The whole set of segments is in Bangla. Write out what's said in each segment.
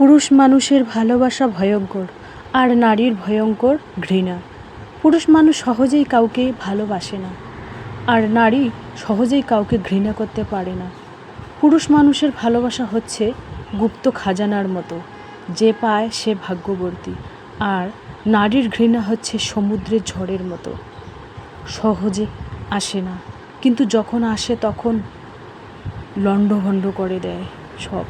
পুরুষ মানুষের ভালোবাসা ভয়ঙ্কর আর নারীর ভয়ঙ্কর ঘৃণা। পুরুষ মানুষ সহজেই কাউকে ভালোবাসে না, আর নারী সহজেই কাউকে ঘৃণা করতে পারে না। পুরুষ মানুষের ভালোবাসা হচ্ছে গুপ্ত খাজানার মতো, যে পায় সে ভাগ্যবর্তী, আর নারীর ঘৃণা হচ্ছে সমুদ্রের ঝড়ের মতো। সহজে আসে না, কিন্তু যখন আসে তখন লণ্ডভণ্ড করে দেয় সব।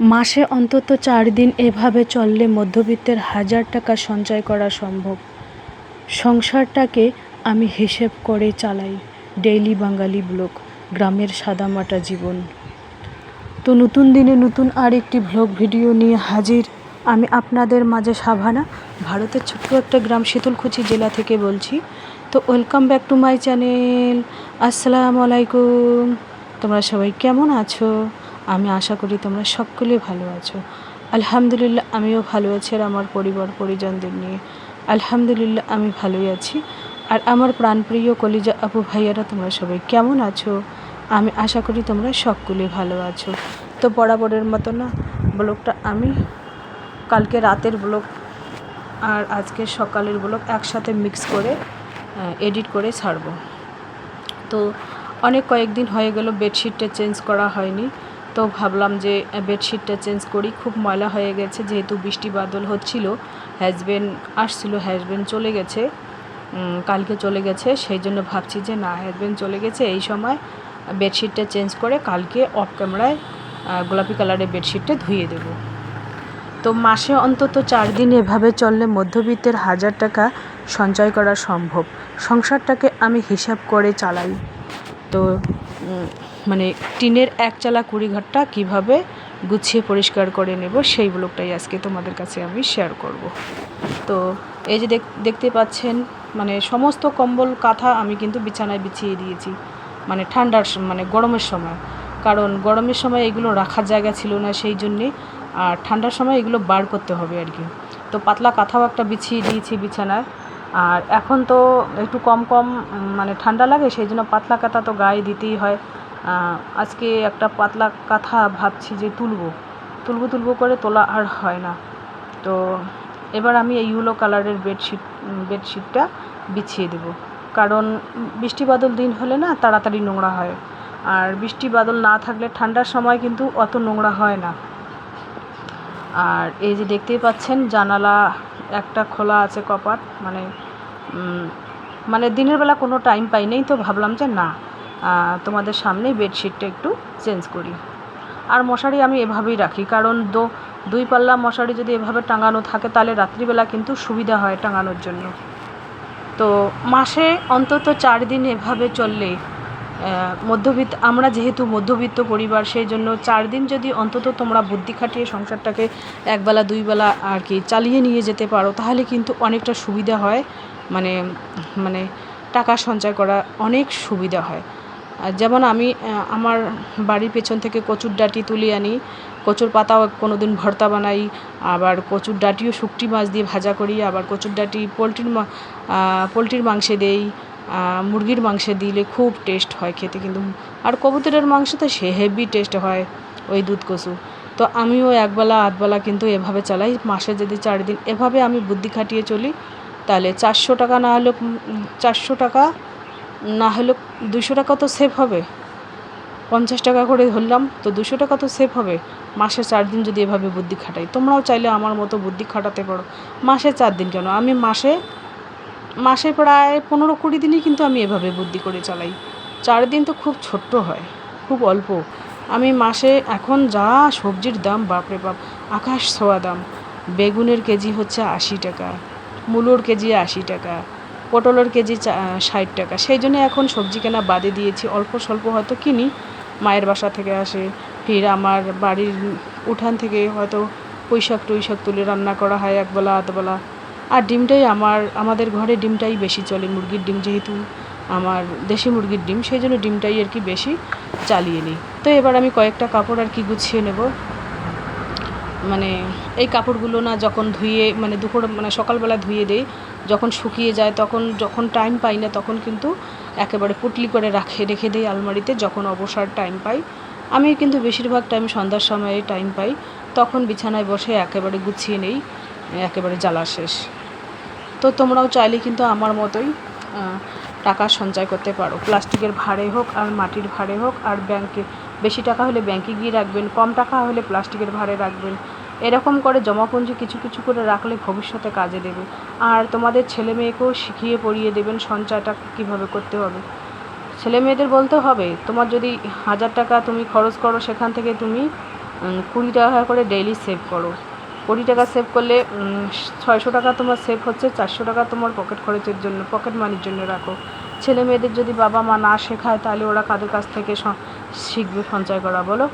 মাসে অন্তত চার দিন এভাবে চললে মধ্যবিত্তের হাজার টাকা সঞ্চয় করা সম্ভব। সংসারটাকে আমি হিসেব করে চালাই, ডেইলি বাঙালি ব্লগ, গ্রামের সাদামাটা জীবন। তো নতুন দিনে নতুন আর একটি ভ্লগ ভিডিও নিয়ে হাজির। আমি আপনাদের মাঝে সাভানা, ভারতের ছোট্ট একটা গ্রাম শীতলকুচি জেলা থেকে বলছি। তো welcome back to my channel. আসসালামু আলাইকুম। তোমরা সবাই কেমন আছো? আমি আশা করি তোমরা সকলে ভালো আছো। আলহামদুলিল্লাহ, আমিও ভালো আছি আর আমার পরিবার, পরিজনদের নিয়ে। আলহামদুলিল্লাহ, আমি ভালোই আছি। আর আমার প্রাণপ্রিয় কলিজা আপু ভাইয়ারা, তোমরা সবাই কেমন আছো? আমি আশা করি তোমরা সকলে ভালো আছো। তো বরাবরের মতো না, ব্লগটা আমি কালকে রাতের ব্লগ আর আজকে সকালের ব্লগ একসাথে মিক্স করে এডিট করে ছাড়বো। তো অনেক কয়েকদিন হয়ে গেল, বেডশিটটা চেঞ্জ করা হয়নি। তো ভাবলাম যে বেডশিটটা চেঞ্জ করি, খুব ময়লা হয়ে গেছে, যেহেতু বৃষ্টি বাদল হচ্ছিল হাজব্যান্ড আসছিল হাজব্যান্ড চলে গেছে কালকে চলে গেছে, সেই জন্য ভাবছি যে না হাজব্যান্ড চলে গেছে, এই সময় বেডশিটটা চেঞ্জ করে কালকে অফ ক্যামেরায় গোলাপি কালারের বেডশিটটা ধুয়ে দেবো। তো মাসে অন্তত চার দিন এভাবে চললে মধ্যবিত্তের হাজার টাকা সঞ্চয় করা সম্ভব। সংসারটাকে আমি হিসাব করে চালাই। তো মানে টিনের এক চালা কুড়ি কীভাবে গুছিয়ে পরিষ্কার করে নেব সেই ব্লগটাই আজকে তোমাদের কাছে আমি শেয়ার করব। তো এই যে দেখ- দেখতে পাচ্ছেন মানে সমস্ত কম্বল কাঁথা আমি কিন্তু বিছানায় বিছিয়ে দিয়েছি মানে ঠান্ডার মানে গরমের সময়। কারণ গরমের সময় এগুলো রাখার জায়গা ছিল না সেই জন্যে, আর ঠান্ডার সময় এগুলো বার করতে হবে আর কি। তো পাতলা কাঁথাও একটা বিছিয়ে দিয়েছি বিছানায়। আর এখন তো একটু কম কম মানে ঠান্ডা লাগে, সেই জন্য পাতলা কাঁথা তো গায়ে দিতেই হয়। আজকে একটা পাতলা কাঁথা ভাবছি যে তুলবো। তুলবো তুলবো করে তোলা আর হয় না। তো এবার আমি এই ইউলো কালারের বেডশিট বেডশিটটা বিছিয়ে দেবো। কারণ বৃষ্টি বাদল দিন হলে না তাড়াতাড়ি নোংরা হয়। আর বৃষ্টি বাদল না থাকলে ঠান্ডার সময় কিন্তু অত নোংরা হয় না। আর এই যে দেখতেই পাচ্ছেন, জানালা একটা খোলা আছে কপাট। মানে মানে দিনের বেলা কোনো টাইম পাই নেই, তো ভাবলাম যে না তোমাদের সামনেই বেডশিটটা একটু চেঞ্জ করি। আর মশারি আমি এভাবেই রাখি, কারণ দো দুই পাল্লা মশারি যদি এভাবে টাঙানো থাকে, তাহলে রাত্রিবেলা কিন্তু সুবিধা হয় টাঙানোর জন্য। তো মাসে অন্তত চার দিন এভাবে চললে মধ্যবিত্ত, আমরা যেহেতু মধ্যবিত্ত পরিবার, সেই জন্য চার দিন যদি অন্তত তোমরা বুদ্ধি খাটিয়ে সংসারটাকে একবেলা, দুইবেলা আর কি চালিয়ে নিয়ে যেতে পারো, তাহলে কিন্তু অনেকটা সুবিধা হয়। মানে মানে টাকা সঞ্চয় করা অনেক সুবিধা হয়। যেমন আমি আমার বাড়ির পেছন থেকে কচুর ডাঁটি তুলে আনি। কচুর পাতাও কোনো দিন ভর্তা বানাই, আবার কচুর ডাঁটিও শুকটি মাছ দিয়ে ভাজা করি, আবার কচুর ডাঁটি পোলট্রির পোলট্রির মাংসে দেই মুরগির মাংসে দিলে খুব টেস্ট হয় খেতে কিন্তু। আর কবুতরের মাংস তো সে হেভি টেস্ট হয় ওই দুধ কচু। তো আমিও একবেলা, আধবেলা কিন্তু এভাবে চালাই। মাসে যদি চার দিন এভাবে আমি বুদ্ধি খাটিয়ে চলি, তাহলে চারশো টাকা না হলেও চারশো টাকা না হলে দুশো টাকা তো সেভ হবে। পঞ্চাশ টাকা করে ধরলাম, তো দুশো টাকা তো সেভ হবে। মাসে চার দিন যদি এভাবে বুদ্ধি খাটাই, তোমরাও চাইলে আমার মতো বুদ্ধি খাটাতে পারো। মাসে চার দিন কেন? আমি মাসে মাসে প্রায় পনেরো কুড়ি দিনই কিন্তু আমি এভাবে বুদ্ধি করে চালাই। চার দিন তো খুব ছোট্ট হয়, খুব অল্প। আমি মাসে এখন যা সবজির দাম, বাপরে বাপ, আকাশ ছোঁয়া দাম। বেগুনের কেজি হচ্ছে আশি টাকা, মূলোর কেজি আশি টাকা পটলের কেজি ষাট টাকা। সেই জন্য এখন সবজি কেনা বাদে দিয়েছি। অল্প স্বল্প হয়তো কিনি, মায়ের বাসা থেকে আসে, ফির আমার বাড়ির উঠান থেকে হয়তো পুঁইশাক টুইশাক তুলে রান্না করা হয় একবেলা, আধবেলা। আর ডিমটাই আমার, আমাদের ঘরে ডিমটাই বেশি চলে। মুরগির ডিম যেহেতু আমার দেশি মুরগির ডিম, সেই জন্য ডিমটাই আর কি বেশি চালিয়ে নিই। তো এবার আমি কয়েকটা কাপড় আর কি গুছিয়ে নেব। মানে এই কাপড়গুলো না যখন ধুয়ে মানে দুপুর মানে সকালবেলা ধুয়ে দেই, যখন শুকিয়ে যায়, তখন যখন টাইম পাই না, তখন কিন্তু একেবারে পুটলি করে রাখে, রেখে দিই আলমারিতে যখন অবসর টাইম পাই। আমি কিন্তু বেশিরভাগ টাইম সন্ধ্যার সময়ে টাইম পাই। তখন বিছানায় বসে একেবারে গুছিয়ে নেই, একেবারে জ্বালা শেষ। তো তোমরাও চাইলে কিন্তু আমার মতোই টাকা সঞ্চয় করতে পারো। প্লাস্টিকের ভাড়ে হোক আর মাটির ভাড়ে হোক, আর ব্যাংকে বেশি টাকা হলে ব্যাংকে গিয়ে রাখবেন, কম টাকা হলে প্লাস্টিকের ভাড়ে রাখবেন। এরকম করে জমাপুঞ্জি কিছু কিছু করে রাখলে ভবিষ্যতে কাজে দেবে। আর তোমাদের ছেলে মেয়েকেও শিখিয়ে পড়িয়ে দেবেন সঞ্চয়টা কীভাবে করতে হবে। ছেলে মেয়েদের বলতে হবে, তোমার যদি হাজার টাকা তুমি খরচ করো, সেখান থেকে তুমি কুড়ি টাকা করে ডেইলি সেভ করো। কুড়ি টাকা সেভ করলে ছয়শো টাকা তোমার সেভ হচ্ছে, চারশো টাকা তোমার পকেট খরচের জন্য পকেট মানির জন্য রাখো। ছেলে মেয়েদের যদি বাবা মা না শেখায়, তাহলে ওরা কাদের কাছ থেকে শিখবে সঞ্চয় করা, বলো?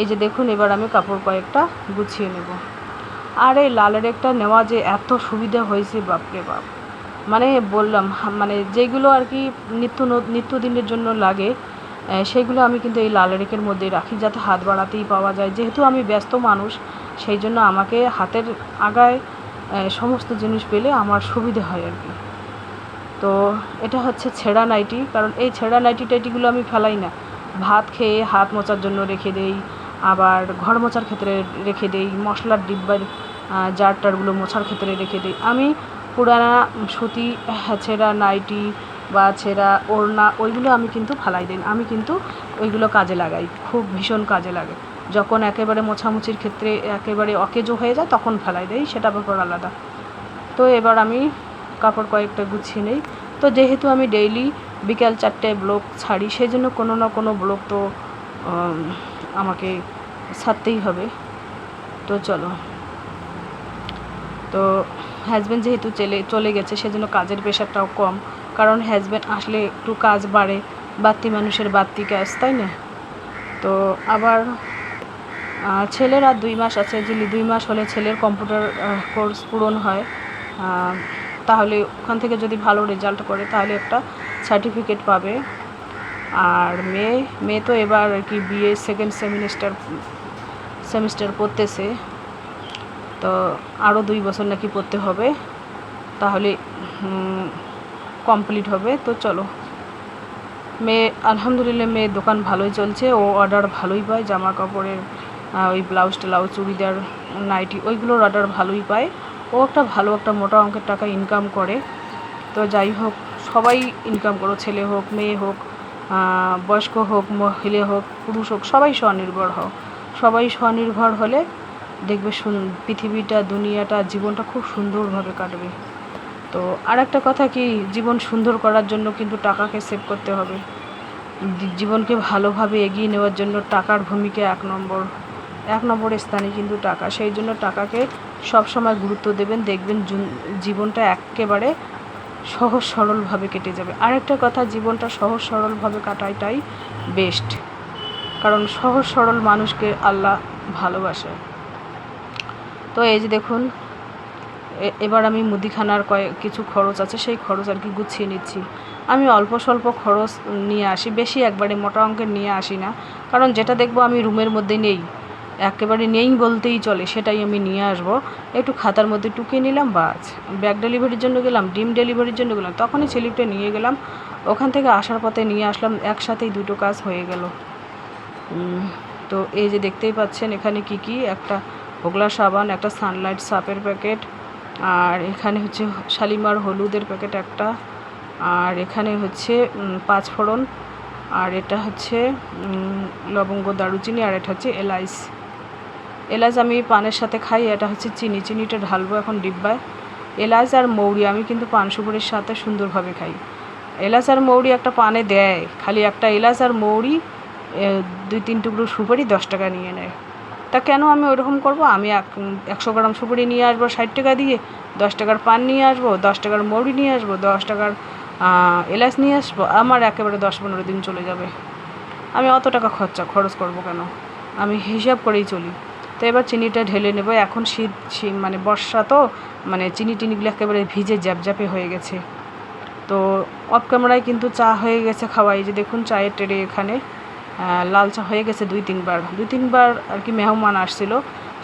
এই যে দেখুন, এবার আমি কাপড় কয়েকটা গুছিয়ে নেব। আর এই লালের একটা নেওয়া যে এত সুবিধা হয়েছে, বাপরে বাপ। মানে বললাম মানে যেগুলো আর কি নিত্য নিত্যদিনের জন্য লাগে সেগুলো আমি কিন্তু এই লাল রেকের মধ্যে রাখি, যাতে হাত বাড়াতেই পাওয়া যায়। যেহেতু আমি ব্যস্ত মানুষ, সেই জন্য আমাকে হাতের আগায় সমস্ত জিনিস পেলে আমার সুবিধে হয় আর কি। তো এটা হচ্ছে ছেঁড়া নাইটি, কারণ এই ছেঁড়া নাইটি টাইটিগুলো আমি ফেলাই না। ভাত খেয়ে হাত মোচার জন্য রেখে দেই আবার ঘর মোছার ক্ষেত্রে রেখে দেই, মশলার ডিব্বার জার টারগুলো মোছার ক্ষেত্রে রেখে দিই। আমি পুরানা সুতি ছেঁড়া নাইটি বা ছেঁড়া ওড়না ওইগুলো আমি কিন্তু ফালাই দিই। আমি কিন্তু ওইগুলো কাজে লাগাই, খুব ভীষণ কাজে লাগে। যখন একেবারে মোছামুছির ক্ষেত্রে একেবারে অকেজো হয়ে যায়, তখন ফেলাই দেই, সেটা ব্যাপার আলাদা। তো এবার আমি কাপড় কয়েকটা গুছিয়ে নেই। তো যেহেতু আমি ডেইলি বিকাল চারটে ব্লক ছাড়ি সেই জন্য কোনো না কোনো ব্লক তো আমাকে ছাড়তেই হবে। তো চলো। তো হাজব্যান্ড যেহেতু চলে চলে গেছে, সেজন্য কাজের প্রেশারটাও কম। কারণ হাজব্যান্ড আসলে একটু কাজ বাড়ে, বাড়তি মানুষের বাড়তি কাজ, তাই না? তো আবার ছেলের আর দুই মাস আছে, যদি দুই মাস হলে ছেলের কম্পিউটার কোর্স পূরণ হয় তাহলে ওখান থেকে যদি ভালো রেজাল্ট করে, তাহলে একটা সার্টিফিকেট পাবে। আর মেয়ে মেয়ে তো এবার আর কি বিএ সেকেন্ড সেমিস্টার সেমিস্টার পড়তেছে। তো আরও দুই বছর নাকি পড়তে হবে। তাহলে কমপ্লিট হবে। তো চলো। মেয়ে, আলহামদুলিল্লাহ মেয়ের দোকান ভালোই চলছে। ও অর্ডার ভালোই পায়। জামা কাপড়ের ওই ব্লাউজ টেলাউজ, চুড়িদার নাইটি ওইগুলোর অর্ডার ভালোই পায়। ও একটা ভালো, একটা মোটা অঙ্কের টাকা ইনকাম করে। তো যাই হোক, সবাই ইনকাম করো, ছেলে হোক, মেয়ে হোক। বয়স্ক হোক, মহিলা হোক, পুরুষ হোক, সবাই স্বনির্ভর হোক। সবাই স্বনির্ভর হলে দেখবে পৃথিবীটা, দুনিয়াটা, জীবনটা খুব সুন্দরভাবে কাটবে। তো আর একটা কথা কি, জীবন সুন্দর করার জন্য কিন্তু টাকাকে সেভ করতে হবে। জীবনকে ভালোভাবে এগিয়ে নেওয়ার জন্য টাকার ভূমিকা এক নম্বর। এক নম্বর স্থানে কিন্তু টাকা। সেই জন্য টাকাকে সব সময় গুরুত্ব দেবেন। দেখবেন জীবনটা একেবারে সহজ সরলভাবে কেটে যাবে। আরেকটা কথা, জীবনটা সহজ সরলভাবে কাটাইটাই বেস্ট কারণ সহজ সরল মানুষকে আল্লাহ ভালোবাসে। তো এই যে দেখুন এবার আমি মুদিখানার কয়েক কিছু খরচ আছে, সেই খরচ আর কি গুছিয়ে নিচ্ছি। আমি অল্প স্বল্প খরচ নিয়ে আসি, বেশি একবারে মোটা অঙ্কের নিয়ে আসি না। কারণ যেটা দেখব আমি রুমের মধ্যে নেই। একেবারে নেই বলতেই চলে, সেটাই আমি নিয়ে আসব। একটু খাতার মধ্যে টুকিয়ে নিলাম, বাস। ব্যাগ ডেলিভারির জন্য গেলাম, ডিম ডেলিভারির জন্য গেলাম, তখনই স্লিপটা নিয়ে গেলাম। ওখান থেকে আসার পথে নিয়ে আসলাম, একসাথেই দুটো কাজ হয়ে গেল। তো এই যে দেখতেই পাচ্ছেন, এখানে কি কি? একটা হোগলা সাবান, একটা সানলাইট সাপের প্যাকেট, আর এখানে হচ্ছে শালিমার হলুদের প্যাকেট একটা, আর এখানে হচ্ছে পাঁচ ফোড়ন আর এটা হচ্ছে লবঙ্গ দারুচিনি, আর এটা হচ্ছে এলাইচ। এলাচ আমি পানের সাথে খাই, এটা হচ্ছে চিনি। চিনিটা ঢালবো এখন ডিব্বায়। এলাচ আর মৌরি আমি কিন্তু পান সুপুরির সাথে সুন্দরভাবে খাই। এলাচ আর মৌরি একটা পানে দেয়, খালি একটা এলাচ আর মৌরি দুই তিন টুকরো সুপারি দশ টাকা নিয়ে নেয়। তা কেন আমি ওরকম করব? আমি এক, একশো গ্রাম সুপারি নিয়ে আসব ষাট টাকা দিয়ে, দশ টাকার পান নিয়ে আসব, দশ টাকার মৌরি নিয়ে আসব, দশ টাকার এলাচ নিয়ে আসব, আমার একেবারে দশ পনেরো দিন চলে যাবে। আমি অত টাকা খরচা, খরচ করব কেন? আমি হিসাব করেই চলি। তো এবার চিনিটা ঢেলে নেব। এখন শীত মানে বর্ষা তো মানে চিনি টিনিগুলো একেবারে ভিজে জ্যাপজ্যাপে হয়ে গেছে। তো অফ ক্যামেরায় কিন্তু চা হয়ে গেছে খাওয়াই। যে দেখুন চায়ের টেরে এখানে। লাল চা হয়ে গেছে দুই তিনবার। দুই তিনবার আর কি মেহমান আসছিল।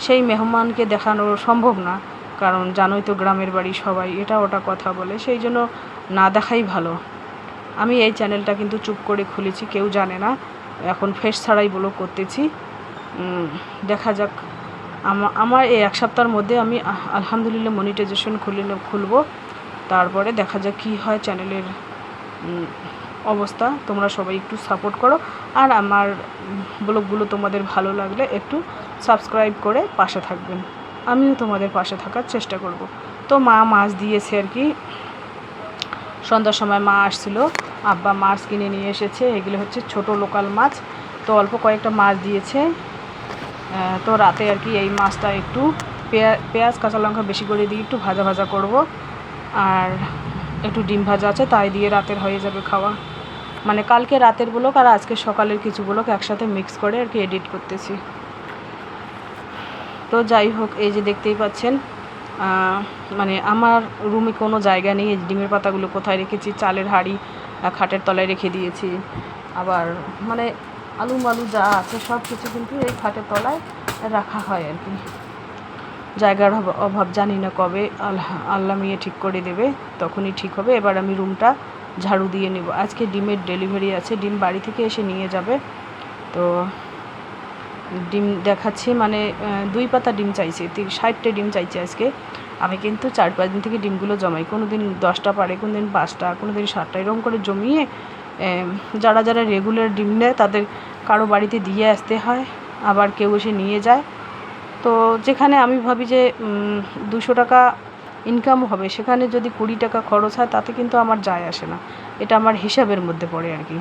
সেই মেহমানকে দেখানো সম্ভব না। কারণ জানোই তো গ্রামের বাড়ি সবাই, এটা ওটা কথা বলে। সেই জন্য না দেখাই ভালো। আমি এই চ্যানেলটা কিন্তু চুপ করে খুলেছি, কেউ জানে না। এখন ফেস ছাড়াই ব্লগ করতেছি। দেখা যাক। আমা- আমার এই এক সপ্তাহের মধ্যে আমি আলহামদুলিল্লাহ মনিটাইজেশন খুলে খুলবো। তারপরে দেখা যাক কী হয় চ্যানেলের অবস্থা। তোমরা সবাই একটু সাপোর্ট করো। আর আমার ব্লগগুলো তোমাদের ভালো লাগলে একটু সাবস্ক্রাইব করে পাশে থাকবেন। আমিও তোমাদের পাশে থাকার চেষ্টা করব। তো মা মাছ দিয়েছে আর কি। সন্ধ্যার সময় মা আসছিল। আব্বা মাছ কিনে নিয়ে এসেছে। এগুলো হচ্ছে ছোট লোকাল মাছ। তো অল্প কয়েকটা মাছ দিয়েছে। তো রাতে আর কি এই মাছটা একটু পেঁয়া- পেঁয়াজ, কাঁচা লঙ্কা বেশি করে দিয়ে একটু ভাজা ভাজা করব। আর একটু ডিম ভাজা আছে, তাই দিয়ে রাতের হয়ে যাবে খাওয়া। মানে কালকে রাতের ব্লক আর আজকে সকালের কিছু ব্লক একসাথে মিক্স করে আর কি এডিট করতেছি। তো যাই হোক, এই যে দেখতেই পাচ্ছেন মানে আমার রুমে কোনো জায়গা নেই ডিমের পাতাগুলো কোথায় রেখেছি, চালের হাঁড়ি খাটের তলায় রেখে দিয়েছি। আবার মানে আলু মালু যা আছে, সব কিছু কিন্তু এই খাটের তলায় রাখা হয় আর কি। জায়গার অভাব- জানি না কবে, আল্লাহ আল্লাহ মিয়ে ঠিক করে দেবে, তখনই ঠিক হবে। এবার আমি রুমটা ঝাড়ু দিয়ে নেব। আজকে ডিমের ডেলিভারি আছে, ডিম বাড়ি থেকে এসে নিয়ে যাবে। তো ডিম দেখাচ্ছি মানে দুই পাতা ডিম চাইছে ষাটটা ডিম চাইছে আজকে। আমি কিন্তু চার পাঁচ দিন থেকে ডিমগুলো জমাই। কোনো দিন দশটা পারে কোনো দিন পাঁচটা কোনো দিন সাতটা, এরকম করে জমিয়ে যারা যারা রেগুলার ডিম নেয় তাদের কারও বাড়িতে দিয়ে আসতে হয়, আবার কেউ এসে নিয়ে যায়। তো যেখানে আমি ভাবি যে দুশো টাকা ইনকাম হবে, সেখানে যদি কুড়ি টাকা খরচ হয়, তাতে কিন্তু আমার যায় আসে না। এটা আমার হিসাবের মধ্যে পড়ে আর কি।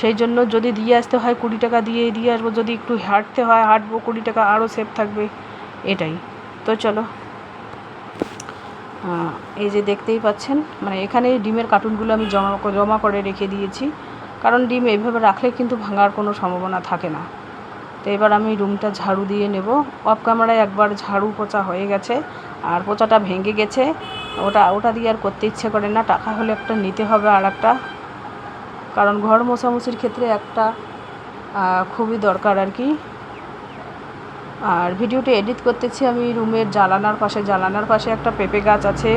সেই জন্য যদি দিয়ে আসতে হয়, কুড়ি টাকা দিয়ে দিয়ে আসব, যদি একটু হাঁটতে হয়, হাঁটবো, কুড়ি টাকা আরও সেভ থাকবে, এটাই। তো চলো এই যে দেখতেই পাচ্ছেন মানে এখানে ডিমের কার্টুনগুলো আমি জমা জমা করে রেখে দিয়েছি। কারণ ডিম এইভাবে রাখলে কিন্তু ভাঙার কোনো সম্ভাবনা থাকে না। তো এবার আমি রুমটা ঝাড়ু দিয়ে নেব। অফ ক্যামেরায় একবার ঝাড়ু পোচা হয়ে গেছে, আর পোচাটা ভেঙে গেছে। ওটা ওটা দিয়ে আর করতে ইচ্ছে করে না। টাকা হলে একটা নিতে হবে আর একটা। কারণ ঘর মোছামুছির ক্ষেত্রে একটা খুবই দরকার আর কি। আর ভিডিওটি এডিট করতেছি আমি রুমের জালানার পাশে। জালানার পাশে একটা পেঁপে গাছ আছে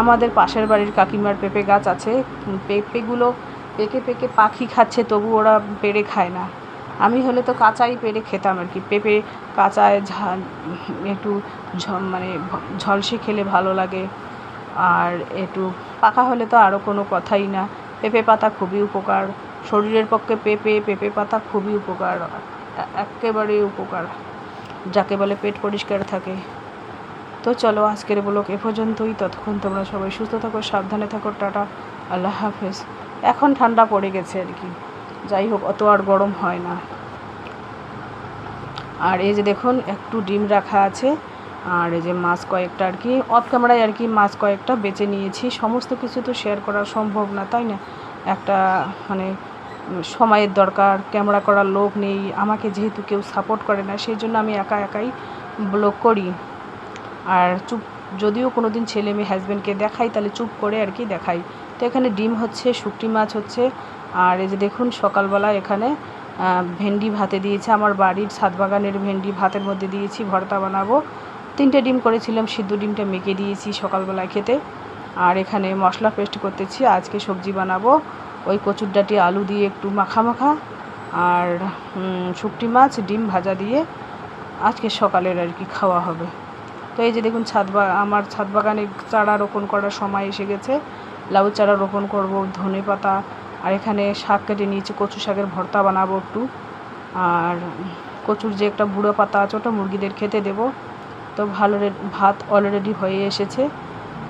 আমাদের পাশের বাড়ির কাকিমার পেঁপে গাছ আছে। পেঁপেগুলো পেকে পেকে পাখি খাচ্ছে, তবু ওরা পেড়ে খায় না। আমি হলে তো কাঁচাই পেড়ে খেতাম আর কি। পেঁপে কাঁচায় ঝাল, একটু মানে ঝলসে খেলে ভালো লাগে। আর একটু পাকা হলে তো আরও কোনো কথাই না। পেঁপে পাতা খুবই উপকার। শরীরের পক্ষে পেঁপে পেঁপে পাতা খুবই উপকার। এ- একেবারে উপকার। যাকে বলে পেট পরিষ্কার থাকে। তো চলো আজকের ব্লগ এ পর্যন্তই। ততক্ষণ তোমরা সবাই সুস্থ থাকো, সাবধানে থাকো, টাটা। আল্লাহ হাফেজ। এখন ঠান্ডা পড়ে গেছে আর কি। যাই হোক, অত আর গরম হয় না। আর এই যে দেখুন, একটু ডিম রাখা আছে। আর এই যে মাছ কয়েকটা আর কি অফ ক্যামেরায় আর কি মাছ কয়েকটা বেছে নিয়েছি। সমস্ত কিছু তো শেয়ার করা সম্ভব না, তাই না? একটা মানে সময়ের দরকার ক্যামেরা করার লোক নেই, আমাকে যেহেতু কেউ সাপোর্ট করে না, সেই জন্য আমি একা একাই ব্লগ করি। আর চুপ, যদিও কোনো দিন ছেলে মেয়ে হাজব্যান্ডকে দেখাই, তাহলে চুপ করে আর কি দেখাই। তো এখানে ডিম হচ্ছে শুকটি মাছ হচ্ছে, আর এই যে দেখুন সকালবেলা এখানে ভেন্ডি ভাতে দিয়েছে, আমার বাড়ির ছাদ বাগানের ভেন্ডি ভাতের মধ্যে দিয়েছি, ভর্তা বানাবো। তিনটে ডিম করেছিলাম, সিদ্ধ ডিমটা মেখে দিয়েছি সকালবেলায় খেতে। আর এখানে মশলা পেস্ট করতেছি, আজকে সবজি বানাবো। ওই কচুর ডাঁটি আলু দিয়ে একটু মাখা মাখা আর শুকটি মাছ, ডিম ভাজা দিয়ে আজকে সকালের আর কি খাওয়া হবে। তো এই যে দেখুন ছাদ বা, আমার ছাদ বাগানে চারা রোপণ করার সময় এসে গেছে। লাউ চারা রোপণ করব, ধনে পাতা, আর এখানে শাক কেটে নিয়েছি, কচু শাকের ভর্তা বানাবো একটু। আর কচুর যে একটা বুড়ো পাতা আছে ওটা মুরগিদের খেতে দেব। তো ভালো ভাত অলরেডি হয়ে এসেছে।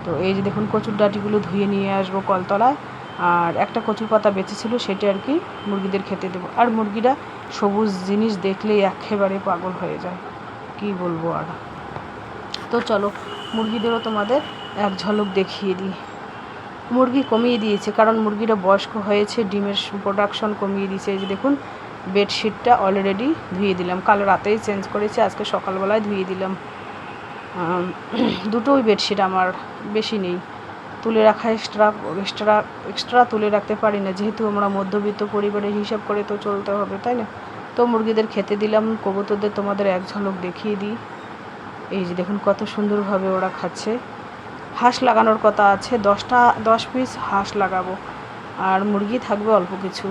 তো এই যে দেখুন কচুর ডাঁটিগুলো ধুয়ে নিয়ে আসব কলতলায়। আর একটা কচুর পাতা বেঁচেছিল সেটা আর কি মুরগিদের খেতে দেবো। আর মুরগিরা সবুজ জিনিস দেখলেই একেবারে পাগল হয়ে যায়। কি বলব আর? তো চলো, মুরগিদেরও তোমাদের এক ঝলক দেখিয়ে দিই। মুরগি কমিয়ে দিয়েছে, কারণ মুরগিরা বয়স্ক হয়েছে, ডিমের প্রোডাকশন কমিয়ে দিয়েছে। এই যে দেখুন বেডশিটটা অলরেডি ধুয়ে দিলাম। কাল রাতেই চেঞ্জ করেছি, আজকে সকালবেলায় ধুয়ে দিলাম। দুটোই বেডশিট আমার, বেশি নেই। তুলে রাখা এক্সট্রা এক্সট্রা এক্সট্রা তুলে রাখতে পারি না। যেহেতু আমরা মধ্যবিত্ত পরিবারের হিসাব করে তো চলতে হবে, তাই না? তো মুরগিদের খেতে দিলাম, কবুতরদের তোমাদের এক ঝলক দেখিয়ে দিই। এই যে দেখুন কত সুন্দরভাবে ওরা খাচ্ছে। হাঁস লাগানোর কথা আছে, দশটা, দশ পিস হাঁস লাগাবো। আর মুরগি থাকবে অল্প কিছু।